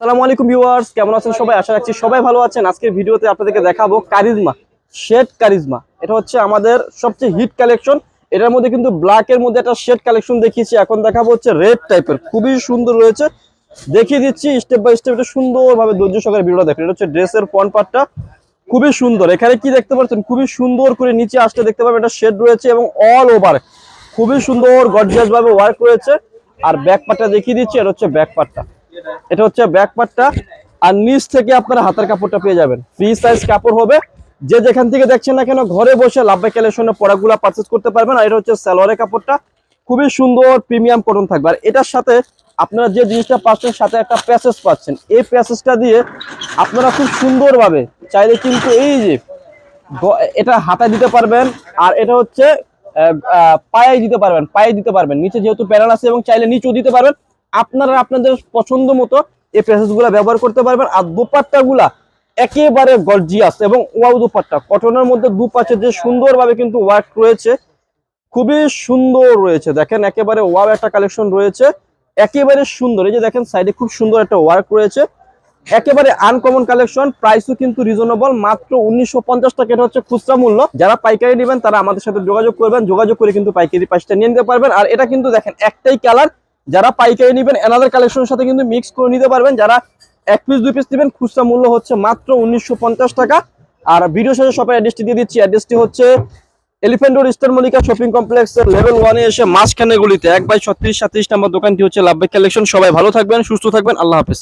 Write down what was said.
আসসালামু আলাইকুম ভিউয়ার্স, কেমন আছেন সবাই? আশা রাখছি সবাই ভালো আছেন। আজকের ভিডিওতে আপনাদেরকে দেখাবো কারিজমা, শেড কারিজমা। এটা হচ্ছে আমাদের সবচেয়ে হিট কালেকশন। এটার মধ্যে কিন্তু ব্ল্যাক এর মধ্যে একটা শেড কালেকশন দেখিয়েছি। এখন দেখাবো হচ্ছে রেড টাইপের খুবই সুন্দর রয়েছে। দেখিয়ে দিচ্ছি স্টেপ বাই স্টেপ এটা সুন্দরভাবে ধৈর্য সহকারে ভিডিওটা দেখেন। এটা হচ্ছে ড্রেসের ফ্রন্ট পার্টটা খুবই সুন্দর। এখানে কি দেখতে পাচ্ছেন? খুবই সুন্দর করে নিচে আসতে দেখতে পাবেন এটা শেড রয়েছে এবং অল ওভার খুবই সুন্দর গর্জিয়াস ভাবে ওয়ার্ক রয়েছে। আর ব্যাক পার্টটা দেখিয়ে দিচ্ছি। এটা হচ্ছে ব্যাক পার্টটা এটা হচ্ছে ব্যাক পার্টটা আর নিচ থেকে আপনারা হাতের কাপড়টা পেয়ে যাবেন। ফ্রি সাইজ কাপড় হবে। যে যেখান থেকে দেখছেন না কেন, ঘরে বসে লাভবাই কালেকশনের পড়াগুলো পারচেস করতে পারবেন। আর এটা হচ্ছে সালোয়ারের কাপড়টা। খুবই সুন্দর প্রিমিয়াম কটন থাকবে। আর এটার সাথে আপনারা যে জিনিসটা পাচ্ছেন, সাথে একটা প্যাসেজ পাচ্ছেন। এই প্যাসেজটা দিয়ে আপনারা খুব সুন্দরভাবে চাইলে কিন্তু এই যে এটা হাতায় দিতে পারবেন। আর এটা হচ্ছে পায়ে দিতে পারবেন, পায়ে দিতে পারবেন। নিচে যেহেতু প্যানেল আছে এবং চাইলে নিচেও দিতে পারবেন। আপনারা আপনাদের পছন্দ মতো এই প্যাসেজগুলা ব্যবহার করতে পারবেন। আর দুপাট্টা গুলা একেবারে গর্জিয়াস এবং ওয়াও দুপাট্টা। কটনের মধ্যে দুপাশে যে সুন্দরভাবে কিন্তু ওয়ার্ক রয়েছে, খুবই সুন্দর রয়েছে। দেখেন, একেবারে ওয়াও একটা কালেকশন রয়েছে। একেবারে সুন্দর। এই যে দেখেন সাইডে খুব সুন্দর একটা ওয়ার্ক রয়েছে। একেবারে আনকমন কালেকশন প্রাইসও কিন্তু রিজনেবল মাত্র উনিশশো পঞ্চাশ টাকা। এটা হচ্ছে খুচরা মূল্য। যারা পাইকারি নেবেন, তারা আমাদের সাথে যোগাযোগ করবেন। যোগাযোগ করে কিন্তু পাইকারি প্রাইসটা নিয়ে নিতে পারবেন। আর এটা কিন্তু দেখেন, একটাই কালার যারা পাইকারি নেবেন এনাদের কালেকশনের সাথে কিন্তু মিক্স করে নিতে পারবেন। যারা এক পিস দুই পিস নেবেন, খুচরা মূল্য হচ্ছে মাত্র উনিশশো পঞ্চাশ টাকা। আর ভিডিও শেষে সবাই অ্যাড্রেসটি দিয়ে দিচ্ছি। অ্যাড্রেসটি হচ্ছে Elephant Road Eastern Mallika shopping কমপ্লেক্সের লেভেল ওয়ানে এসে মাঝখানে গুলিতে, এক বাই ছত্রিশ, সাত্রিশ নম্বর দোকানটি হচ্ছে লাভবাই কালেকশন সবাই ভালো থাকবেন, সুস্থ থাকবেন, আল্লাহ হাফেজ।